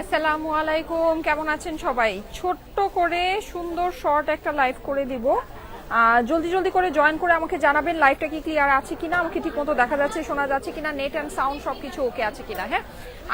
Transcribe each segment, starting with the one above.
আসসালামু আলাইকুম কেমন আছেন সবাই? ছোট্ট করে সুন্দর শর্ট একটা লাইভ করে দিব। জলদি জলদি করে জয়েন করে আমাকে জানাবেন লাইভটা কি ক্লিয়ার আছে কিনা, আমাকে ঠিকমতো দেখা যাচ্ছে, শোনা যাচ্ছে কিনা নেট অ্যান্ড সাউন্ড সবকিছু ওকে আছে কিনা হ্যাঁ?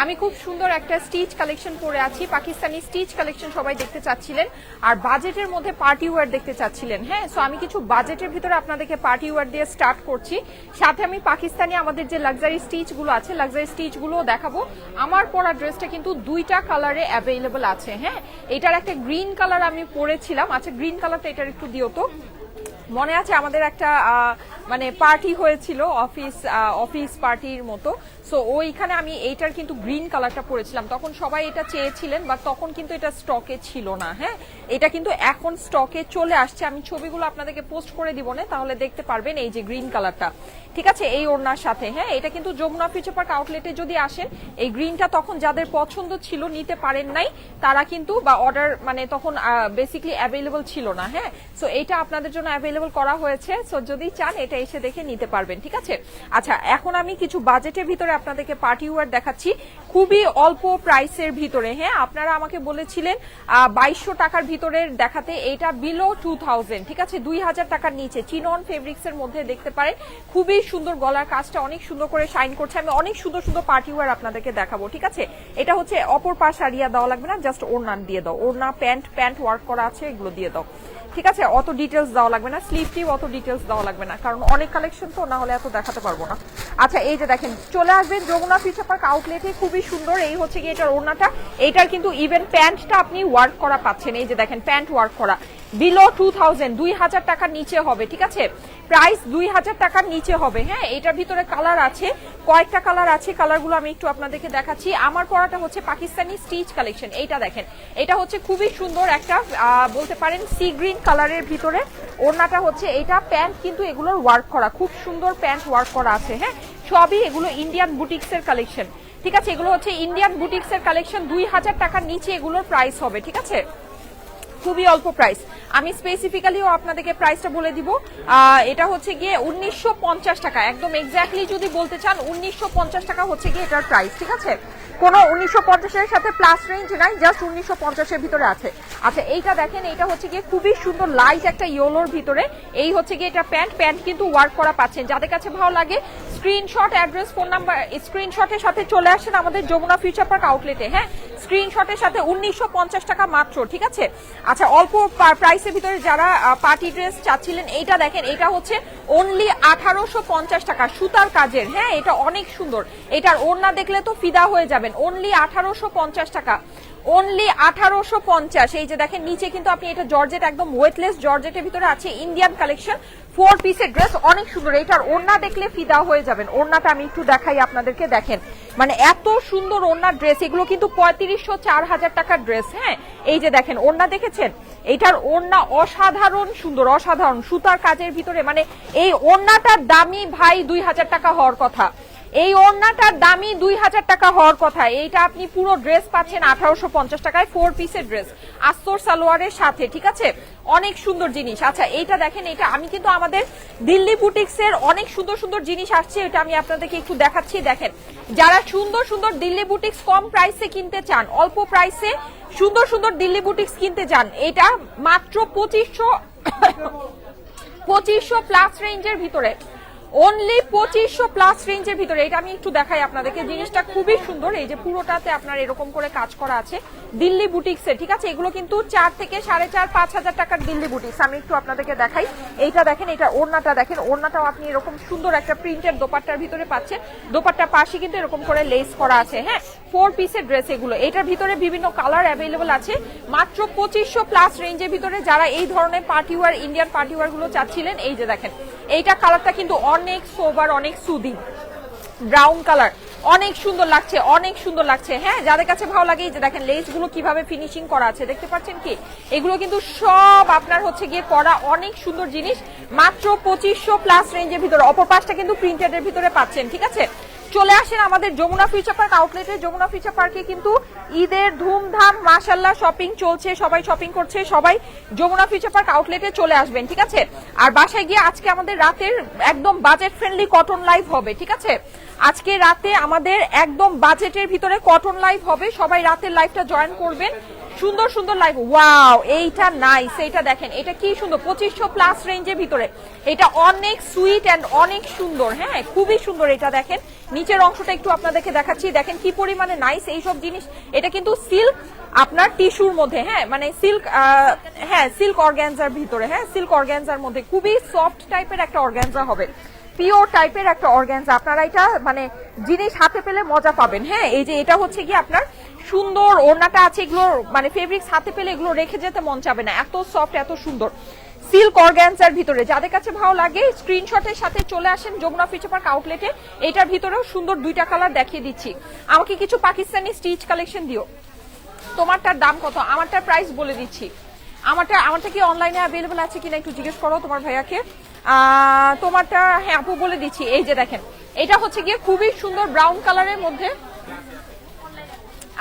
আমি খুব সুন্দর একটা স্টিচ কালেকশন পরে আছি, পাকিস্তানি স্টিচ কালেকশন সবাই দেখতে চাচ্ছিলেন, আর বাজেটের মধ্যে পার্টি ওয়ার দেখতে চাচ্ছিলেন হ্যাঁ? সো আমি কিছু বাজেটের ভিতরে আপনাদেরকে পার্টি ওয়্যার দিয়ে স্টার্ট করছি। সাথে আমি পাকিস্তানি আমাদের যে লাক্সারি স্টিচগুলো আছে লাক্সারি স্টিচগুলো দেখাবো। আমার পরা ড্রেসটা কিন্তু দুইটা কালারে অ্যাভেলেবল আছে হ্যাঁ? এটার একটা গ্রিন কালার আমি পরেছিলাম আচ্ছা গ্রিন কালারটা এটার একটু দিও তো। মনে আছে আমাদের একটা মানে পার্টি হয়েছিল অফিস অফিস পার্টির মতো। সো ওইখানে আমি এইটার কিন্তু গ্রিন কালারটা পরেছিলাম। তখন সবাই এটা চেয়েছিলেন বা তখন কিন্তু এটা স্টকে ছিল না হ্যাঁ? এটা কিন্তু এখন স্টকে চলে আসছে। আমি ছবিগুলো আপনাদেরকে পোস্ট করে দিব না, তাহলে দেখতে পারবেন এই যে গ্রিন কালারটা ঠিক আছে? এই ওড়নার সাথে হ্যাঁ? এটা কিন্তু যমুনা ফিউচার পার্ক আউটলেটে যদি আসেন, এই গ্রিনটা তখন যাদের পছন্দ ছিল, নিতে পারেন নাই, তারা কিন্তু বা অর্ডার মানে তখন বেসিকলি অ্যাভেলেবল ছিল না হ্যাঁ? সো এটা আপনাদের জন্য অ্যাভেলেবল করা হয়েছে। সো যদি চান, এটা এসে দেখে নিতে পারবেন, ঠিক আছে? আচ্ছা এখন আমি কিছু বাজেটের ভিতরে আপনাদেরকে পার্টি ওয়ার দেখাচ্ছি। খুবই অল্প প্রাইসের ভিতরে হ্যাঁ? আপনারা আমাকে বলেছিলেন বাইশশো টাকার ভিতরের দেখাতে এটা বিলো টু থাউজেন্ড ঠিক আছে? দুই হাজার টাকার নিচে। চিনন ফেব্রিক্স এর মধ্যে দেখতে পারেন। খুবই সুন্দর গলার কাজটা অনেক সুন্দর করে শাইন করছে। আমি অনেক সুন্দর সুন্দর পার্টি ওয়ার আপনাদেরকে দেখাবো, ঠিক আছে? এটা হচ্ছে অপর পাশ সারিয়া দেওয়া লাগবে না জাস্ট ওড়না দিয়ে দাও। ওড়না, প্যান্ট প্যান্ট ওয়ার্ক করা আছে, এগুলো দিয়ে দাও। ঠিক আছে, অত ডিটেলস দেওয়া লাগবে না স্লিভটিও অত ডিটেলস দেওয়া লাগবে না, কারণ অনেক কালেকশন তো, না হলে এত দেখাতে পারব না। আচ্ছা এই যে দেখেন, চলে আসবেন যমুনা ফিউচার পার্ক আউটলেটে খুবই সুন্দর, এই হচ্ছে কি এটার ওড়নাটা। এটার কিন্তু ইভেন প্যান্টটা আপনি ওয়ার্ক করা পাচ্ছেন, এই যে দেখেন প্যান্ট ওয়ার্ক করা। বিলো টু থাউজেন্ড দুই হাজার টাকার নিচে হবে, ঠিক আছে? প্রাইস দুই হাজার টাকার নিচে হবে হ্যাঁ? এটার ভিতরে কালার আছে, কয়েকটা কালার আছে কালারগুলো আমি একটু আপনাদেরকে দেখাচ্ছি। আমার পড়াটা হচ্ছে পাকিস্তানি স্টিচ কালেকশন এইটা দেখেন। এটা হচ্ছে খুবই সুন্দর একটা বলতে পারেন সি গ্রিন কালারের ভিতরে। ওড়নাটা হচ্ছে এটা প্যান্ট, কিন্তু এগুলোর ওয়ার্ক করা, খুব সুন্দর প্যান্ট ওয়ার্ক করা আছে হ্যাঁ? সবই এগুলো ইন্ডিয়ান বুটিক্স এর কালেকশন ঠিক আছে? এগুলো হচ্ছে ইন্ডিয়ান বুটিক্স এর কালেকশন দুই হাজার টাকার নিচে এগুলোর প্রাইস হবে, ঠিক আছে? খুবই অল্প প্রাইস আমি স্পেসিফিক্যালিও আপনাদেরকে প্রাইসটা বলে দিব। এটা হচ্ছে গিয়ে উনিশশো পঞ্চাশ টাকা। একদম এক্স্যাক্টলি যদি বলতে চান, উনিশশো পঞ্চাশ টাকা হচ্ছে গিয়ে এটার প্রাইস ঠিক আছে? কোনো উনিশশো পঞ্চাশের সাথে প্লাস রেঞ্জ নাই জাস্ট উনিশশো পঞ্চাশের ভিতরে আছে। আচ্ছা এইটা দেখেন, এইটা হচ্ছে গিয়ে খুবই সুন্দর লাইট একটা ইয়েলোর ভিতরে। এই হচ্ছে গিয়ে এটা প্যান্ট প্যান্ট কিন্তু ওয়ার্ক করা পাচ্ছেন। যাদের কাছে ভালো লাগে স্ক্রিনশট অ্যাড্রেস ফোন নাম্বার স্ক্রিনশটের সাথে চলে আসেন আমাদের যমুনা ফিউচার পার্ক আউটলেটে হ্যাঁ? স্ক্রিনশটের সাথে উনিশশো পঞ্চাশ টাকা মাত্র, ঠিক আছে? আচ্ছা অল্প প্রাইসের ভিতরে যারা পার্টি ড্রেস চাচ্ছিলেন, এইটা দেখেন, এটা হচ্ছে অনলি আঠারোশো পঞ্চাশ টাকা, সুতার কাজের হ্যাঁ? এটা অনেক সুন্দর। এটার ওড়না দেখলে তো ফিদা হয়ে যাবেন। অনলি আঠারোশো পঞ্চাশ টাকা। অনলি আঠারোশো পঞ্চাশ। এই যে দেখেন, নিচে কিন্তু আপনি এটা জর্জেট, একদম ওয়েটলেস জর্জেটের ভিতরে আছে ইন্ডিয়ান কালেকশন ফোর পিসের ড্রেস অনেক সুন্দর। এটার ওড়না দেখলে ফিদা হয়ে যাবেন। ওড়নাটা আমি একটু দেখাই আপনাদেরকে, দেখেন। মানে এত সুন্দর ওড়নার ড্রেস এগুলো কিন্তু পঁয়ত্রিশশো চার হাজার টাকার ড্রেস হ্যাঁ? এই যে দেখেন, ওড়না দেখেছেন? এটার ওড়না অসাধারণ সুন্দর, অসাধারণ। সুতার কাজের ভিতরে মানে এই ওড়নাটার দামি ভাই দুই হাজার টাকা হওয়ার কথা। এই ওড়নাটার দামি দুই হাজার টাকা হওয়ার কথা। এইটা আপনি পুরো ড্রেস পাচ্ছেন আঠারোশো পঞ্চাশ টাকায় ফোর পিসের ড্রেস আস্তর সালোয়ারের সাথে, ঠিক আছে? অনেক সুন্দর জিনিস। আচ্ছা এইটা দেখেন এটা আমি কিন্তু আমাদের দিল্লি বুটিক্স এর অনেক সুন্দর সুন্দর জিনিস আসছে, এটা আমি আপনাদেরকে একটু দেখাচ্ছি। দেখেন, যারা সুন্দর সুন্দর দিল্লি বুটিক্স কম প্রাইসে কিনতে চান, অল্প প্রাইসে সুন্দর সুন্দর দিল্লি বুটিক্স কিনতে চান, এটা মাত্র পঁচিশশো পঁচিশশো প্লাস রেঞ্জের ভিতরে। অনলি পঁচিশশো প্লাস রেঞ্জের ভিতরে, এটা আমি একটু দেখাই আপনাদেরকে, জিনিসটা খুবই সুন্দর, এই যে পুরোটাতে আপনার এরকম করে কাজ করা আছে, দিল্লি বুটিক্স ঠিক আছে? এগুলো কিন্তু চার থেকে সাড়ে চার, পাঁচ হাজার টাকার দিল্লি বুটিক্স আমি একটু আপনাদেরকে দেখাই। এইটা দেখেন, এটা ওড়নাটা দেখেন, ওড়নাটাও আপনি এরকম সুন্দর একটা প্রিন্টের দোপাট্টার ভিতরে পাচ্ছেন। দোপাট্টার পাশে কিন্তু এরকম করে লেস করা আছে হ্যাঁ? ফোর পিসের ড্রেস এগুলো। এটার ভিতরে বিভিন্ন কালার অ্যাভেলেবল আছে, মাত্র পঁচিশশো প্লাস রেঞ্জের ভিতরে যারা এই ধরনের পার্টি ওয়ার ইন্ডিয়ান পার্টি ওয়ারগুলো চাচ্ছিলেন, এই যে দেখেন, এইটা কালারটা কিন্তু অনেক সোবার, অনেক সুদিং। ব্রাউন কালার অনেক সুন্দর লাগছে, অনেক সুন্দর লাগছে। হ্যাঁ যাদের কাছে ভালো লাগে যে দেখেন লেসগুলো কীভাবে ফিনিশিং করা আছে, দেখতে পাচ্ছেন কি? এগুলো কিন্তু সব আপনার হচ্ছে গিয়ে করা অনেক সুন্দর জিনিস। মাত্র পঁচিশশো প্লাস রেঞ্জের ভিতরে, অপর পাশটা কিন্তু প্রিন্টেড এর ভিতরে পাচ্ছেন, ঠিক আছে? চলে আসেন আমাদের যমুনা ফিউচার পার্ক আউটলেটে যমুনা ফিউচার পার্কে কিন্তু ঈদের ধুমধাম মাশাল্লাহ শপিং চলছে, সবাই শপিং করছে, সবাই যমুনা ফিউচার পার্ক আউটলেটে চলে আসবেন, ঠিক আছে? আর বাসায় গিয়ে আজকে আমাদের রাতের একদম বাজেট ফ্রেন্ডলি কটন লাইভ হবে, ঠিক আছে? আজকে রাতে আমাদের একদম বাজেটের ভিতরে কটন লাইভ হবে, সবাই রাতের লাইভটা জয়েন করবেন। সুন্দর সুন্দর লাইভ ওয়াও এইটা নাইস এইটা দেখেন, এটা কি সুন্দর, পঁচিশশো প্লাস রেঞ্জের ভিতরে। এটা অনেক সুইট অ্যান্ড অনেক সুন্দর হ্যাঁ খুবই সুন্দর এটা দেখেন। নিচের অংশটা একটু আপনাদেরকে দেখাচ্ছি, দেখেন কি পরিমাণে নাইস এইসব জিনিস। এটা কিন্তু সিল্ক আপনার টিস্যুর মধ্যে হ্যাঁ মানে সিল্ক হ্যাঁ সিল্ক অর্গ্যানজার ভিতরে হ্যাঁ সিল্ক অর্গ্যানজার মধ্যে। খুবই সফট টাইপের একটা অর্গ্যানজা হবে। পিওর টাইপের একটা অর্গ্যানজা আপনারা এটা মানে জিনিস হাতে পেলে মজা পাবেন। হ্যাঁ এই যে এটা হচ্ছে কি আপনার সুন্দর ওড়নাটা আছে, এগুলো মানে ফেব্রিক্স হাতে পেলে এগুলো রেখে যেতে মন চাবে না। এত সফট এত সুন্দর। সিল্ক অর্গ্যানজার ভিতরে। যাদের কাছে ভালো লাগে স্ক্রিনশটের সাথে চলে আসেন যমুনা ফিচার পার্ক আউটলেটে এটার ভিতরেও সুন্দর দুইটা কালার দেখিয়ে দিচ্ছি। আমাকে কিছু পাকিস্তানি স্টিচ কালেকশন দিও। তোমারটার দাম কত? আমারটার প্রাইস বলে দিচ্ছি। আমারটা আমারটা কি অনলাইনে অ্যাভেলেবল আছে কিনা একটু জিজ্ঞেস করো তোমার ভাইয়াকে। তোমারটা হ্যাঁ আপু বলে দিচ্ছি। এই যে দেখেন, এটা হচ্ছে গিয়ে খুবই সুন্দর ব্রাউন কালারের মধ্যে।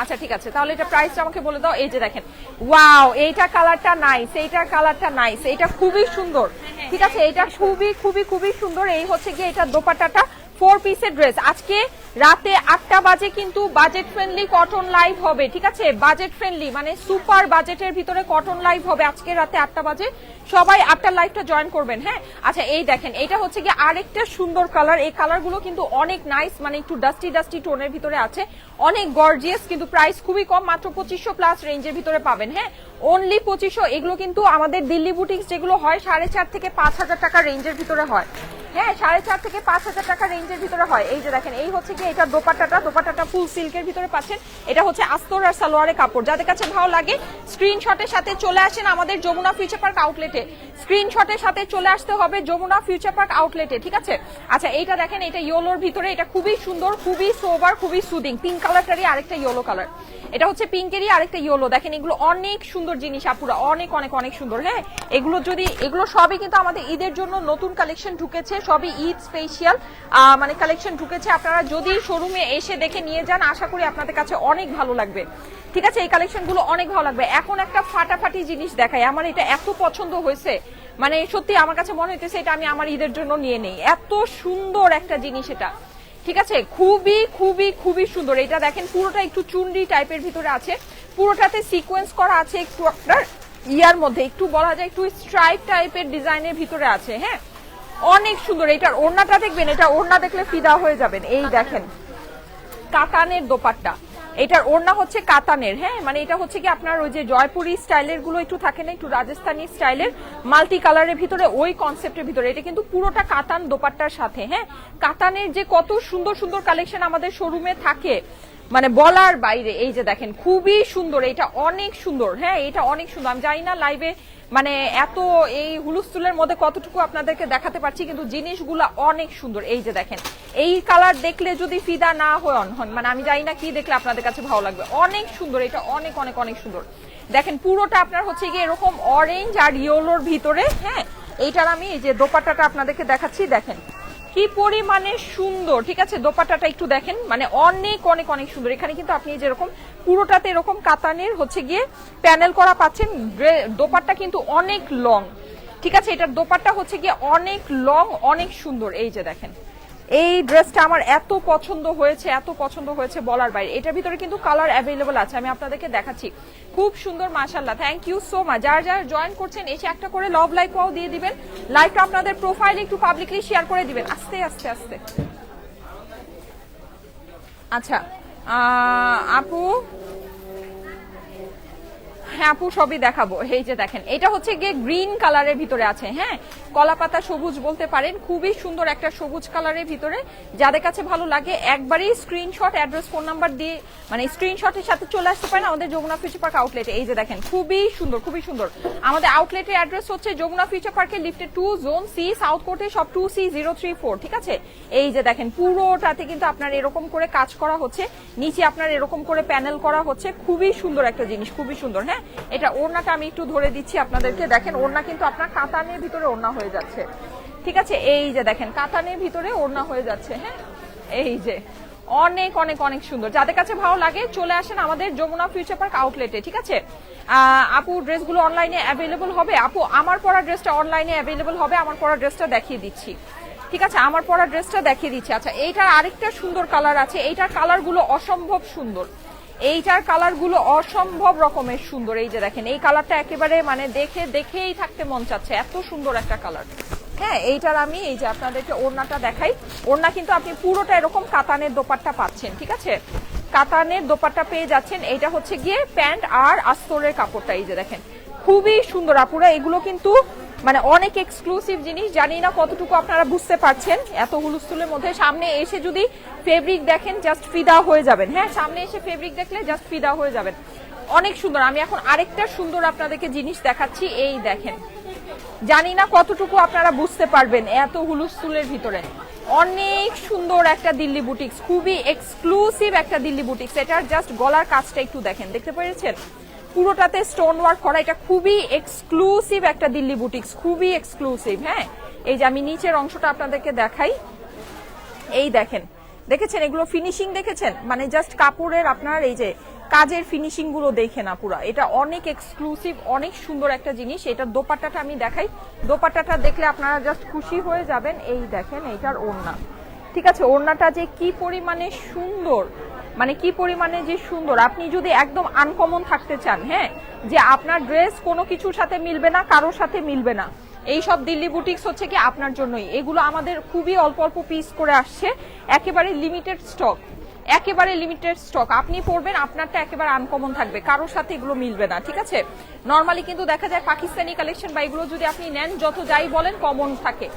আচ্ছা ঠিক আছে, তাহলে এটা প্রাইসটা আমাকে বলে দাও। এই যে দেখেন ওয়াও এইটা কালারটা নাইস এইটার কালারটা নাইস এটা খুবই সুন্দর। ঠিক আছে এটা খুবই খুবই খুবই সুন্দর। এই হচ্ছে গিয়ে এটা দোপাটাটা ফোর পিসের ড্রেস আজকে রাতে আটটা বাজে কিন্তু বাজেট ফ্রেন্ডলি কটন লাইভ হবে, ঠিক আছে? বাজেট ফ্রেন্ডলি মানে সুপার বাজেটের ভিতরে কটন লাইভ হবে আজকে রাতে আটটা বাজে। সবাই আটটা লাইভটা জয়েন করবেন হ্যাঁ? আচ্ছা এই দেখেন এটা হচ্ছে গিয়ে আরেকটা সুন্দর কালার এই কালারগুলো কিন্তু অনেক নাইস মানে একটু ডাস্টি ডাস্টি টোনের ভিতরে আছে। অনেক গর্জিয়াস কিন্তু প্রাইস খুবই কম, মাত্র পঁচিশশো প্লাস রেঞ্জের ভিতরে পাবেন হ্যাঁ? অনলি পঁচিশশো, এগুলো কিন্তু আমাদের দিল্লি বুটিক্স যেগুলো হয়, সাড়ে চার থেকে পাঁচ হাজার টাকা রেঞ্জের ভিতরে হয়। হ্যাঁ সাড়ে চার থেকে পাঁচ হাজার টাকা রেঞ্জের ভিতরে হয়। এই যে দেখেন, এই হচ্ছে কি এটা দোপাট্টাটা। দোপাট্টাটা ফুল সিল্কের ভিতরে পাচ্ছেন। এটা হচ্ছে আস্তর আর সালোয়ারের কাপড়। যাদের কাছে ভালো লাগে স্ক্রিনশটের সাথে চলে আসেন আমাদের যমুনা ফিউচার পার্ক আউটলেটে স্ক্রিনশটের সাথে চলে আসতে হবে যমুনা ফিউচার পার্ক আউটলেটে ঠিক আছে? আচ্ছা এইটা দেখেন, এটা ইয়োলোর ভিতরে। এটা খুবই সুন্দর, খুবই সোবার খুবই সুদিং পিঙ্ক কালারটারই আরেকটা ইয়েলো কালার এটা হচ্ছে পিঙ্কেরই আরেকটা ইয়েলো। দেখেন, এগুলো অনেক সুন্দর জিনিস, আপুরা। অনেক অনেক অনেক সুন্দর হ্যাঁ? এগুলো যদি, এগুলো সবই কিন্তু আমাদের ঈদের জন্য নতুন কালেকশন ঢুকেছে, সবই ঈদ স্পেশাল মানে কালেকশন ঢুকেছে। আপনারা যদি শোরুমে এসে দেখে নিয়ে যান, আশা করি আপনাদের কাছে অনেক ভালো লাগবে। ঠিক আছে? এই কালেকশনগুলো অনেক ভালো লাগবে। এখন একটা ফাটাফাটি জিনিস দেখাই। আমার এটা এত পছন্দ হয়েছে। মানে সত্যি আমার কাছে মনে হইতেছে এটা আমি আমার ঈদের জন্য নিয়ে নেই। এত সুন্দর একটা জিনিস এটা। ঠিক আছে? খুবই খুবই খুবই সুন্দর। এটা দেখেন, পুরোটা একটু চুনরি টাইপের ভিতরে আছে। পুরোটাতে সিকোয়েন্স করা আছে একটু আপনার ইয়ার মধ্যে। একটু বলা যায় একটু স্ট্রাইপ টাইপের ডিজাইনের ভিতরে আছে হ্যাঁ? অনেক সুন্দর। এটার ওড়নাটা দেখবেন, এটা ওড়না দেখলে ফিদা হয়ে যাবেন। এই দেখেন, কাতানের দোপাট্টা। এটার ওড়না হচ্ছে কাতানের হ্যাঁ? মানে এটা হচ্ছে কি আপনার ওই যে জয়পুরি স্টাইলেরগুলো একটু থাকে না, একটু রাজস্থানি স্টাইলের মাল্টি কালারের ভিতরে, ওই কনসেপ্টের ভিতরে। এটা কিন্তু পুরোটা কাতান দোপাট্টার সাথে হ্যাঁ? কাতানের যে কত সুন্দর সুন্দর কালেকশন আমাদের শোরুমে থাকে মানে বলার বাইরে, এই যে দেখেন, খুবই সুন্দর, এটা অনেক সুন্দর হ্যাঁ এটা অনেক সুন্দর। আমি জানি না লাইভে মানে এত এই হুলুস্থুলের মধ্যে কতটুকু আপনাদেরকে দেখাতে পারছি, কিন্তু জিনিসগুলা অনেক সুন্দর। এই যে দেখেন, এই কালার দেখলে যদি ফিদা না হন হন মানে আমি জানি না কি দেখলে আপনাদের কাছে ভালো লাগবে। অনেক সুন্দর, এটা অনেক অনেক অনেক সুন্দর। দেখেন, পুরোটা আপনার হচ্ছে গিয়ে এরকম অরেঞ্জ আর ইয়েলোর ভিতরে হ্যাঁ এইটার আমি এই যে দোপাট্টাটা আপনাদেরকে দেখাচ্ছি, দেখেন। কি পরিমাণে সুন্দর, ঠিক আছে? দোপাটাটা একটু দেখেন। মানে অনেক অনেক অনেক সুন্দর। এখানে কিন্তু আপনি যেরকম পুরোটাতে এরকম কাতানের হচ্ছে গিয়ে প্যানেল করা পাচ্ছেন। দোপাট্টা কিন্তু অনেক লং ঠিক আছে? এটার দোপাট্টা হচ্ছে গিয়ে অনেক লং অনেক সুন্দর। এই যে দেখেন। এই ড্রেসটা আমার এত পছন্দ হয়েছে, এত পছন্দ হয়েছে বলার বাইরে। এটার ভিতরে কিন্তু কালার অ্যাভেলেবল আছে, আমি আপনাদেরকে দেখাচ্ছি। খুব সুন্দর মাশাল্লাহ থ্যাংক ইউ সো মাচ যারা যারা জয়েন করছেন, এসে একটা করে লাভ লাইক পাও দিয়ে দিবেন। লাইকটা আপনাদের প্রোফাইলে একটু পাবলিকলি শেয়ার করে দিবেন। আস্তে আস্তে আস্তে। আচ্ছা আপু হ্যাঁ আপু, সবই দেখাবো। এই যে দেখেন, এটা হচ্ছে গিয়ে গ্রিন কালারের ভিতরে আছে হ্যাঁ? কলা পাতা সবুজ বলতে পারেন, খুবই সুন্দর একটা সবুজ কালারের ভিতরে। যাদের কাছে ভালো লাগে, একবারই স্ক্রিনশট অ্যাড্রেস ফোন নাম্বার দিয়ে মানে স্ক্রিনশটের সাথে চলে আসতে পারেন আমাদের যমুনা ফিউচার পার্ক আউটলেটে এই যে দেখেন, খুবই সুন্দর খুবই সুন্দর। আমাদের আউটলেটের অ্যাড্রেস হচ্ছে যমুনা ফিউচার পার্কের লিফটে টু জোন সি সাউথ কোর্টে সব two C zero three four ঠিক আছে? এই যে দেখেন, পুরোটাতে কিন্তু আপনার এরকম করে কাজ করা হচ্ছে। নিচে আপনার এরকম করে প্যানেল করা হচ্ছে। খুবই সুন্দর একটা জিনিস, খুবই সুন্দর হ্যাঁ? এটা ওড়নাটা আমি একটু ধরে দিচ্ছি আপনাদেরকে। দেখেন, ওড়না কিন্তু আপনার কাতানের ভিতরে ওড়না হয়ে যাচ্ছে। ঠিক আছে? এই যে দেখেন, কাতানের ভিতরে ওড়না হয়ে যাচ্ছে হ্যাঁ? এই যে, অনেক অনেক অনেক সুন্দর। যাদের কাছে ভালো লাগে, চলে আসেন আমাদের যমুনা ফিউচার পার্ক আউটলেটে ঠিক আছে? আপু, ড্রেসগুলো অনলাইনে অ্যাভেলেবল হবে? আপু, আমার পরা ড্রেসটা অনলাইনে অ্যাভেলেবল হবে? আমার পরা ড্রেসটা দেখিয়ে দিচ্ছি। ঠিক আছে? আমার পরা ড্রেসটা দেখিয়ে দিচ্ছি। আচ্ছা এইটার আরেকটা সুন্দর কালার আছে। এইটার কালারগুলো অসম্ভব সুন্দর। এইটার কালারগুলো অসম্ভব রকমের সুন্দর। এই যে দেখেন, এই কালারটা একেবারে মানে দেখে দেখেই থাকতে মন চাচ্ছে, এত সুন্দর একটা কালার হ্যাঁ এইটার আমি এই যে আপনাদেরকে ওড়নাটা দেখাই। ওড়না কিন্তু আপনি পুরোটা এরকম কাতানের দোপাট্টা পাচ্ছেন, ঠিক আছে? কাতানের দোপাট্টা পেয়ে যাচ্ছেন, এইটা হচ্ছে গিয়ে প্যান্ট আর আস্তরের কাপড়টা, এই যে দেখেন। খুবই সুন্দর, আপুরা, এগুলো কিন্তু মানে অনেক এক্সক্লুসিভ জিনিস, জানি না কতটুকু আপনারা বুঝতে পারছেন। এত হুলুস্থুলের মধ্যে সামনে এসে যদি ফেব্রিক দেখেন জাস্ট ফিদা হয়ে যাবেন। হ্যাঁ সামনে এসে ফেব্রিক দেখলে জাস্ট ফিদা হয়ে যাবেন। অনেক সুন্দর। আমি এখন আরেকটা সুন্দর আপনাদেরকে জিনিস দেখাচ্ছি। এই দেখেন। জানি না কতটুকু আপনারা বুঝতে পারবেন এত হুলুস্থুলের ভিতরে। অনেক সুন্দর একটা দিল্লি বুটিক্স। খুবই এক্সক্লুসিভ একটা দিল্লি বুটিক্স। এটার জাস্ট গলার কাজটা একটু দেখেন। দেখতে পেরেছেন? পুরোটাতে স্টোন ওয়ার্ক করা। এটা খুবই এক্সক্লুসিভ একটা দিল্লি বুটিক্স খুবই এক্সক্লুসিভ হ্যাঁ? এই যে আমি নিচের অংশটা আপনাদেরকে দেখাই। এই দেখেন, দেখেছেন এগুলো ফিনিশিং দেখেছেন? মানে জাস্ট কাপড়ের আপনার এই যে কাজের ফিনিশিংগুলো দেখে না পুরা এটা অনেক এক্সক্লুসিভ অনেক সুন্দর একটা জিনিস। এটার দোপাট্টাটা আমি দেখাই। দোপাট্টাটা দেখলে আপনারা জাস্ট খুশি হয়ে যাবেন। এই দেখেন, এইটার ওড়না। ঠিক আছে, ওড়নাটা যে কি পরিমাণে সুন্দর। মানে কি পরিমাণে যে সুন্দর। আপনি যদি একদম আনকমন থাকতে চান হ্যাঁ যে আপনার ড্রেস কোনো কিছুর সাথে মিলবে না, কারোর সাথে মিলবে না। এই সব দিল্লি বুটিক্স হচ্ছে কি আপনার জন্যই। এগুলো আমাদের খুবই অল্প অল্প পিস করে আসছে। একেবারে লিমিটেড স্টক একেবারে লিমিটেড স্টক আপনি পড়বেন আপনারটা একেবারে আনকমন থাকবে। কারোর সাথে এগুলো মিলবে না, ঠিক আছে? নর্মালি কিন্তু দেখা যায় পাকিস্তানি কালেকশন বা এগুলো যদি আপনি নেন, যত যাই বলেন কমন থাকে।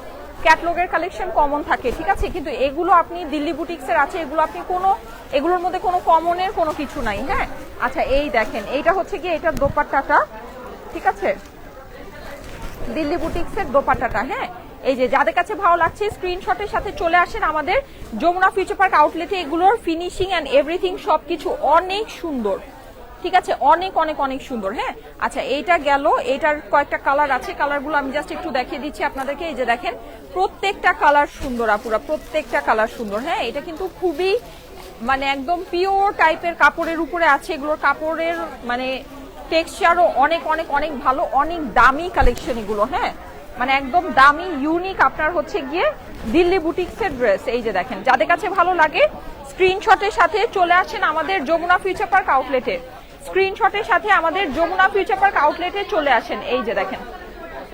ক্যাটলগের কালেকশন কমন থাকে, ঠিক আছে? কিন্তু এগুলো আপনি দিল্লি বুটিক্সের আছে, এগুলো আপনি কোনো, এগুলোর মধ্যে কোনো কমনের কোনো কিছু নাই হ্যাঁ? আচ্ছা এই দেখেন, এইটা হচ্ছে কি এটার দোপাট্টাটা, ঠিক আছে? দিল্লি বুটিক্সের দোপাট্টাটা হ্যাঁ? এই যে, যাদের কাছে ভালো লাগছে স্ক্রিনশটের সাথে চলে আসেন আমাদের যমুনা ফিউচার পার্ক আউটলেটে এগুলোর ফিনিশিং অ্যান্ড এভরিথিং সবকিছু অনেক সুন্দর। ঠিক আছে, অনেক অনেক অনেক সুন্দর হ্যাঁ? আচ্ছা এইটা গেল এটার কয়েকটা কালার আছে কালারগুলো আমি জাস্ট একটু দেখিয়ে দিচ্ছি আপনাদেরকে। এই যে দেখেন, প্রত্যেকটা কালার সুন্দর আপুরা, প্রত্যেকটা কালার সুন্দর হ্যাঁ? এটা কিন্তু খুবই মানে একদম পিওর টাইপের কাপড়ের উপরে আছে। এগুলোর কাপড়ের মানে টেক্সচারও অনেক অনেক অনেক ভালো, অনেক দামি কালেকশন এগুলো হ্যাঁ? মানে একদম দামি ইউনিক আপনার হচ্ছে গিয়ে দিল্লি বুটিক্সের ড্রেস এই যে দেখেন, যাদের কাছে ভালো লাগে স্ক্রিনশটের সাথে চলে আসেন আমাদের যমুনা ফিউচার পার্ক আউটলেটে স্ক্রিনশটের সাথে আমাদের যমুনা ফিউচার পার্ক আউটলেটে চলে আসেন। এই যে দেখেন।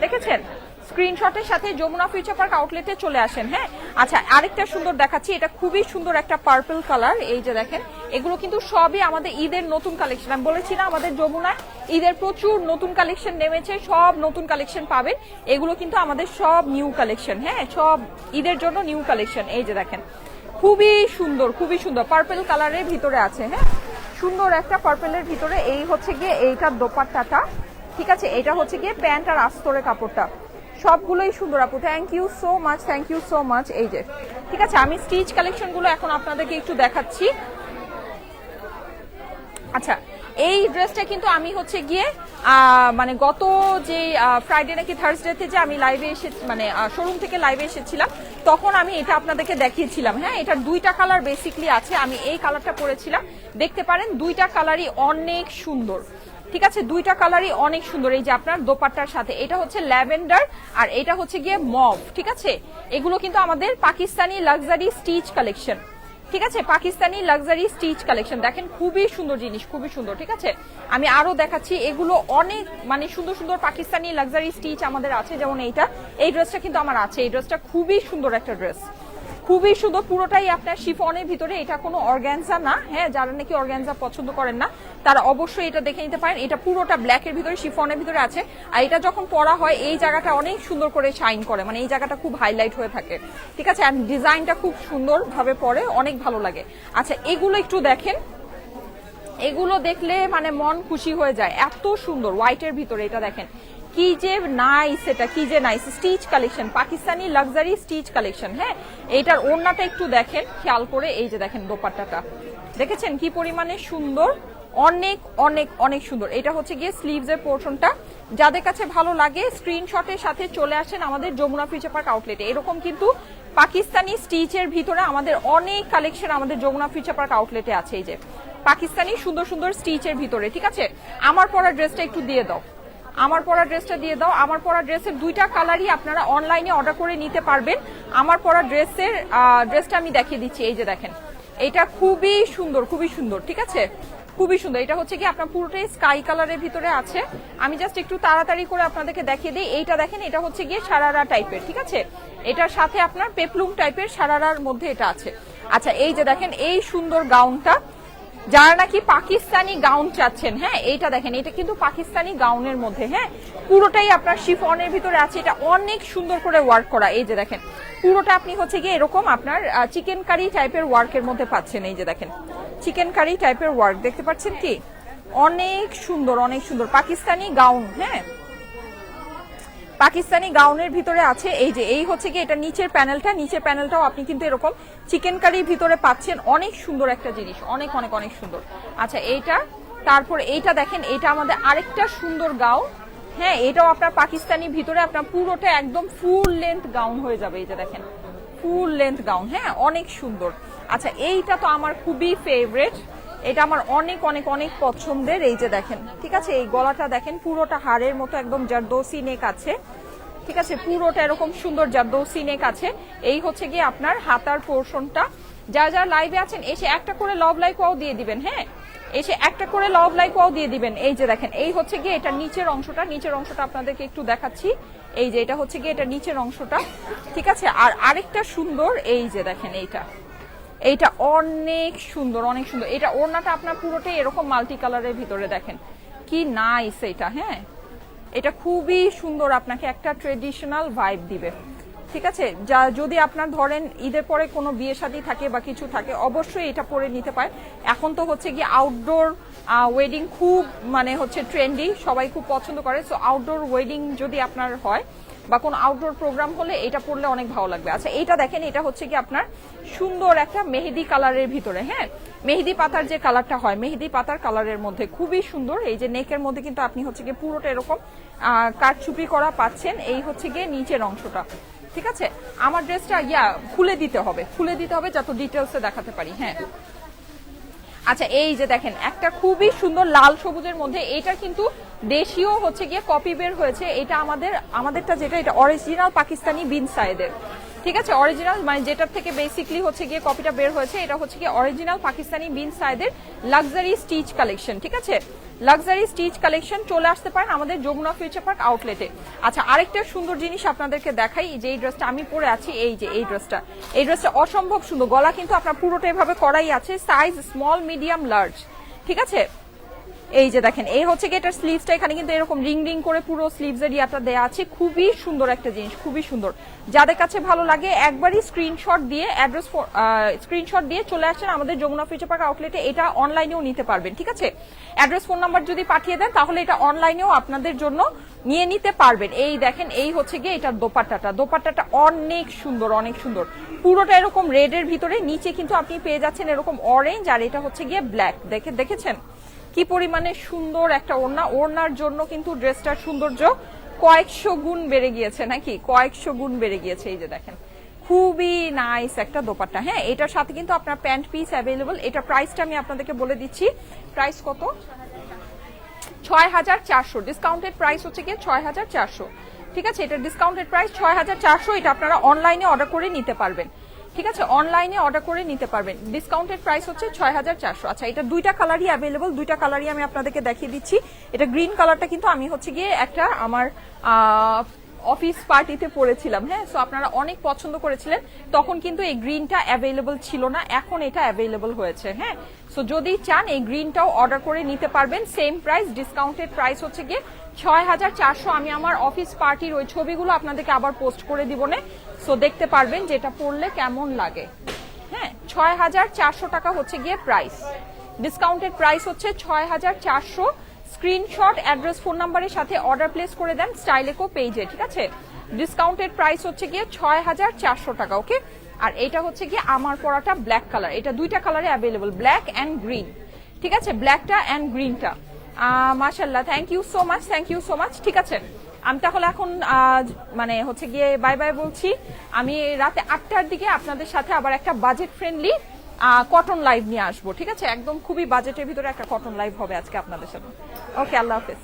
দেখেছেন? স্ক্রিনশটের সাথে যমুনা ফিউচার পার্ক আউটলেটে চলে আসেন হ্যাঁ? আচ্ছা আরেকটা সুন্দর দেখাচ্ছি। এটা খুবই সুন্দর একটা পার্পল কালার এই যে দেখেন, এগুলো কিন্তু সবই আমাদের ঈদের নতুন কালেকশন আমি বলেছি না, আমাদের যমুনায় ঈদের প্রচুর নতুন কালেকশন নেমেছে, সব নতুন কালেকশন পাবেন। এগুলো কিন্তু আমাদের সব নিউ কালেকশন হ্যাঁ? সব ঈদের জন্য নিউ কালেকশন এই যে দেখেন, খুবই সুন্দর খুবই সুন্দর। পার্পল কালারের ভিতরে আছে হ্যাঁ? সুন্দর একটা পার্পেলের ভিতরে এই হচ্ছে গিয়ে এইটার দোপাট্টাটা। ঠিক আছে, এটা হচ্ছে গিয়ে প্যান্ট আর আস্তরের কাপড়টা। সবগুলোই সুন্দর আপু। Thank you so much thank you so much এই যে, ঠিক আছে, আমি স্টিচ কালেকশনগুলো এখন আপনাদেরকে একটু দেখাচ্ছি। আচ্ছা এই ড্রেসটা কিন্তু আমি হচ্ছে গিয়ে মানে গত যে ফ্রাইডে নাকি থার্সডেতে যে আমি লাইভে এসে মানে শোরুম থেকে লাইভে এসেছিলাম, তখন আমি এটা আপনাদেরকে দেখিয়েছিলাম। হ্যাঁ এটার দুইটা কালার বেসিকলি আছে, আমি এই কালারটা পরেছিলাম। দেখতে পারেন, দুইটা কালারই অনেক সুন্দর। ঠিক আছে? দুইটা কালারই অনেক সুন্দর। এই যে আপনার দোপাট্টার সাথে, এটা হচ্ছে ল্যাভেন্ডার আর এটা হচ্ছে গিয়ে মভ ঠিক আছে? এগুলো কিন্তু আমাদের পাকিস্তানি লাক্সারি স্টিচ কালেকশন ঠিক আছে? পাকিস্তানি লাক্সারি স্টিচ কালেকশন দেখেন, খুবই সুন্দর জিনিস, খুবই সুন্দর, ঠিক আছে? আমি আরও দেখাচ্ছি, এগুলো অনেক মানে সুন্দর সুন্দর পাকিস্তানি লাক্সারি স্টিচ আমাদের আছে, যেমন এইটা। এই ড্রেসটা কিন্তু আমার আছে। এই ড্রেসটা খুবই সুন্দর একটা ড্রেস খুবই সুন্দর, পুরোটাই আপনার শিফনের ভিতরে, এটা কোনো অর্গ্যানজা না হ্যাঁ যারা নাকি অর্গ্যানজা পছন্দ করেন না, তারা অবশ্যই এটা দেখে নিতে পারেন। এটা পুরোটা ব্ল্যাকের ভিতরে, শিফনের ভিতরে আছে। আর এটা যখন পরা হয়, এই জায়গাটা অনেক সুন্দর করে শাইন করে মানে এই জায়গাটা খুব হাইলাইট হয়ে থাকে। ঠিক আছে আর ডিজাইনটা খুব সুন্দর ভাবে পরে, অনেক ভালো লাগে। আচ্ছা এগুলো একটু দেখেন। এগুলো দেখলে মানে মন খুশি হয়ে যায়। এত সুন্দর হোয়াইটের ভিতরে, এটা দেখেন। কি যে নাইস এটা কি যে nice stitch collection Pakistani luxury stitch collection হ্যাঁ? এইটার ওড়নাটা একটু দেখেন, খেয়াল করে, এই যে দেখেন দোপাট্টাটা। দেখেছেন কি পরিমাণে সুন্দর? অনেক অনেক অনেক সুন্দর। এটা হচ্ছে গিয়ে স্লিভস এর পোর্শনটা যাদের কাছে ভালো লাগে স্ক্রিনশটের সাথে চলে আসেন আমাদের যমুনা ফিউচার পার্ক আউটলেটে এরকম কিন্তু পাকিস্তানি স্টিচের ভিতরে আমাদের অনেক কালেকশন আমাদের যমুনা ফিউচার পার্ক আউটলেটে আছে এই যে। পাকিস্তানি সুন্দর সুন্দর স্টিচের ভিতরে, ঠিক আছে? আমার পরা ড্রেসটা একটু দিয়ে দাও। আমার পরা ড্রেসটা দিয়ে দাও। আমার পরা ড্রেসের দুইটা কালারই আপনারা অনলাইনে অর্ডার করে নিতে পারবেন। আমার পরা ড্রেসের ড্রেসটা আমি দেখিয়ে দিচ্ছি, এই যে দেখেন। এটা খুবই সুন্দর খুবই সুন্দর, ঠিক আছে? খুবই সুন্দর। এটা হচ্ছে কি আপনার পুরোটাই স্কাই কালারের ভিতরে আছে। আমি জাস্ট একটু তাড়াতাড়ি করে আপনাদেরকে দেখিয়ে দিই। এইটা দেখেন, এটা হচ্ছে গিয়ে সারারা টাইপের, ঠিক আছে? এটার সাথে আপনার পেপলুম টাইপের সারারার মধ্যে এটা আছে। আচ্ছা এই যে দেখেন, এই সুন্দর গাউনটা যারা নাকি পাকিস্তানি গাউন চাচ্ছেন হ্যাঁ এইটা দেখেন, এটা কিন্তু পাকিস্তানি গাউনের মধ্যে হ্যাঁ পুরোটাই আপনার শিফনের ভিতরে আছে, এটা অনেক সুন্দর করে ওয়ার্ক করা, এই যে দেখেন, পুরোটা আপনি হচ্ছে গিয়ে এরকম আপনার চিকেন কারি টাইপের ওয়ার্কের মধ্যে পাচ্ছেন, এই যে দেখেন চিকেন কারি টাইপের ওয়ার্ক দেখতে পাচ্ছেন কি? অনেক সুন্দর অনেক সুন্দর, পাকিস্তানি গাউন হ্যাঁ পাকিস্তানি গাউনের ভিতরে আছে। এই যে, এই হচ্ছে কি এটা নিচের প্যানেলটা। নিচের প্যানেলটাও আপনি কিন্তু এরকম চিকেন কারির ভিতরে পাচ্ছেন। অনেক সুন্দর একটা জিনিস। অনেক অনেক অনেক সুন্দর। আচ্ছা এইটা, তারপর এইটা দেখেন এটা আমাদের আরেকটা সুন্দর গাউন হ্যাঁ এটাও আপনার পাকিস্তানি ভিতরে আপনার পুরোটা একদম ফুল লেন্থ গাউন হয়ে যাবে। এই যে দেখেন ফুল লেন্থ গাউন হ্যাঁ অনেক সুন্দর। আচ্ছা এইটা তো আমার খুবই ফেভারেট এটা আমার অনেক অনেক অনেক পছন্দের। এই যে দেখেন, ঠিক আছে? এই গলাটা দেখেন, পুরোটা হাড়ের মতো একদম জারদোসি নেক আছে। ঠিক আছে? পুরোটা এরকম সুন্দর জারদোসি নেক আছে। এই হচ্ছে গিয়ে আপনার হাতার পোর্শনটা। যারা যারা লাইভে আছেন, এসে একটা করে লভ লাইক ওয়াও দিয়ে দিবেন হ্যাঁ? এসে একটা করে লভ লাইক ওয়াও দিয়ে দিবেন। এই যে দেখেন, এই হচ্ছে গিয়ে এটা নিচের অংশটা। নিচের অংশটা আপনাদেরকে একটু দেখাচ্ছি। এই যে এটা হচ্ছে গিয়ে এটা নিচের অংশটা। ঠিক আছে? আর আরেকটা সুন্দর, এই যে দেখেন এইটা। এইটা অনেক সুন্দর অনেক সুন্দর। এটা ওড়নাটা আপনার পুরোটাই এরকম মাল্টি কালারের ভিতরে দেখেন। কি নাইস এটা হ্যাঁ? এটা খুবই সুন্দর আপনাকে একটা ট্রেডিশনাল ভাইব দিবে। ঠিক আছে? যা, যদি আপনার ধরেন ঈদের পরে কোনো বিয়ে শাদী থাকে বা কিছু থাকে, অবশ্যই এটা পরে নিতে পারে এখন তো হচ্ছে কি আউটডোর ওয়েডিং খুব মানে হচ্ছে ট্রেন্ডি সবাই খুব পছন্দ করে। সো আউটডোর ওয়েডিং যদি আপনার হয় বা কোনো আউটডোর প্রোগ্রাম হলে এটা পরলে অনেক ভালো লাগবে। আচ্ছা এইটা দেখেন, এটা হচ্ছে কি আপনার সুন্দর একটা মেহেদি কালারের ভিতরে হ্যাঁ? মেহেদি পাতার যে কালারটা হয়, মেহেদি পাতার কালারের মধ্যে খুবই সুন্দর। এই যে নেকের মধ্যে কিন্তু আপনি হচ্ছে গিয়ে পুরোটা এরকম কাঠচুপি করা পাচ্ছেন। এই হচ্ছে গিয়ে নিচের অংশটা, ঠিক আছে? আমার ড্রেসটা ইয়া, খুলে দিতে হবে, খুলে দিতে হবে যত ডিটেলসে দেখাতে পারি হ্যাঁ? আচ্ছা এই যে দেখেন, একটা খুবই সুন্দর লাল সবুজের মধ্যে, এটা কিন্তু দেশীয় হচ্ছে গিয়ে কপি বের হয়েছে। এটা আমাদের, আমাদেরটা যেটা, এটা অরিজিনাল পাকিস্তানি বিন সাইদের ঠিক আছে? অরিজিনাল মানে যেটার থেকে বেসিকলি হচ্ছে গিয়ে কপিটা বের হয়েছে, এটা হচ্ছে গিয়ে অরিজিনাল পাকিস্তানি বিন সাইদের লাক্সারি স্টিচ কালেকশন ঠিক আছে? লাক্সারি স্টিচ কালেকশন চলে আসতে পারেন আমাদের যমুনা ফিউচার পার্ক আউটলেটে আচ্ছা আরেকটা সুন্দর জিনিস আপনাদেরকে দেখাই যে এই ড্রেসটা আমি পরে আছি, এই যে এই ড্রেসটা এই ড্রেসটা অসম্ভব সুন্দর, গলা কিন্তু আপনার পুরোটা এভাবে করাই আছে সাইজ স্মল মিডিয়াম লার্জ ঠিক আছে? এই যে দেখেন, এই হচ্ছে কি এটার স্লিভসটা এখানে কিন্তু এরকম রিং রিং করে পুরো স্লিভস এর ইয়াটা দেওয়া আছে। খুবই সুন্দর একটা জিনিস, খুবই সুন্দর। যাদের কাছে ভালো লাগে, একবারই স্ক্রিনশট দিয়ে অ্যাড্রেস স্ক্রিনশট দিয়ে চলে আসেন আমাদের যমুনা ফিউচার পার্ক আউটলেটে এটা অনলাইনেও নিতে পারবেন, ঠিক আছে? অ্যাড্রেস ফোন নাম্বার যদি পাঠিয়ে দেন, তাহলে এটা অনলাইনেও আপনাদের জন্য নিয়ে নিতে পারবেন। এই দেখেন, এই হচ্ছে গিয়ে এটার দোপাট্টাটা। দোপাট্টাটা অনেক সুন্দর অনেক সুন্দর। পুরোটা এরকম রেডের ভিতরে, নিচে কিন্তু আপনি পেয়ে যাচ্ছেন এরকম অরেঞ্জ আর এটা হচ্ছে গিয়ে ব্ল্যাক দেখে, দেখেছেন? কি পরিমাণে সুন্দর একটা ওড়না। ওড়নার জন্য কিন্তু ড্রেসটার সৌন্দর্য কয়েকশো গুণ বেড়ে গিয়েছে নাকি? কয়েকশো গুণ বেড়ে গিয়েছে, এই যে দেখেন। খুবই নাইস একটা দোপাট্টা। হ্যাঁ এটার সাথে কিন্তু আপনার প্যান্ট পিস অ্যাভেলেবল এটা প্রাইসটা আমি আপনাদেরকে বলে দিচ্ছি। প্রাইস কত? ছয় হাজার চারশো। ডিসকাউন্টেড প্রাইস হচ্ছে গিয়ে ছয় হাজার চারশো। ঠিক আছে, এটা ডিসকাউন্টেড প্রাইস ছয় হাজার চারশো। এটা আপনারা অনলাইনে অর্ডার করে নিতে পারবেন। ঠিক আছে? অনলাইনে অর্ডার করে নিতে পারবেন। ডিসকাউন্টেড প্রাইস হচ্ছে ছয় হাজার চারশো। আচ্ছা এটা দুইটা কালারই অ্যাভেলেবল দুইটা কালারই আমি আপনাদেরকে দেখিয়ে দিচ্ছি। এটা গ্রিন কালারটা কিন্তু আমি হচ্ছে গিয়ে একটা আমার অফিস পার্টিতে পড়েছিলাম হ্যাঁ? সো আপনারা অনেক পছন্দ করেছিলেন। তখন কিন্তু এই গ্রিনটা অ্যাভেলেবল ছিল না। এখন এটা অ্যাভেলেবল হয়েছে হ্যাঁ? সো যদি চান, এই গ্রিনটাও অর্ডার করে নিতে পারবেন। সেম প্রাইস ডিসকাউন্টেড প্রাইস হচ্ছে গিয়ে ছয় হাজার চারশো আমি আমার অফিস পার্টির ওই ছবিগুলো আপনাদেরকে আবার পোস্ট করে দিব না। সো দেখতে পারবেন যে এটা পড়লে কেমন লাগে। হ্যাঁ ছয় হাজার চারশো টাকা হচ্ছে গিয়ে প্রাইস ডিসকাউন্টেড প্রাইস হচ্ছে ছয় হাজার চারশো। স্ক্রিনশট অ্যাড্রেস ফোন নাম্বারের সাথে অর্ডার প্লেস করে দেন স্টাইলেকো পেজে ঠিক আছে? ডিসকাউন্টেড প্রাইস হচ্ছে গিয়ে ছয় হাজার চারশো টাকা ওকে আর এটা হচ্ছে গিয়ে আমার পরাটা ব্ল্যাক কালার এটা দুইটা কালারে অ্যাভেলেবল ব্ল্যাক অ্যান্ড গ্রিন ঠিক আছে? ব্ল্যাকটা অ্যান্ড গ্রিনটা মাশাল্লাহ thank you so much thank you so much ঠিক আছে। আমি তাহলে এখন মানে হচ্ছে গিয়ে বাই বাই বলছি। আমি রাতে আটটার দিকে আপনাদের সাথে আবার একটা বাজেট ফ্রেন্ডলি কটন লাইভ নিয়ে আসব, ঠিক আছে? একদম খুবই বাজেটের ভিতরে একটা কটন লাইভ হবে আজকে আপনাদের সাথে। ওকে আল্লাহ হাফেজ।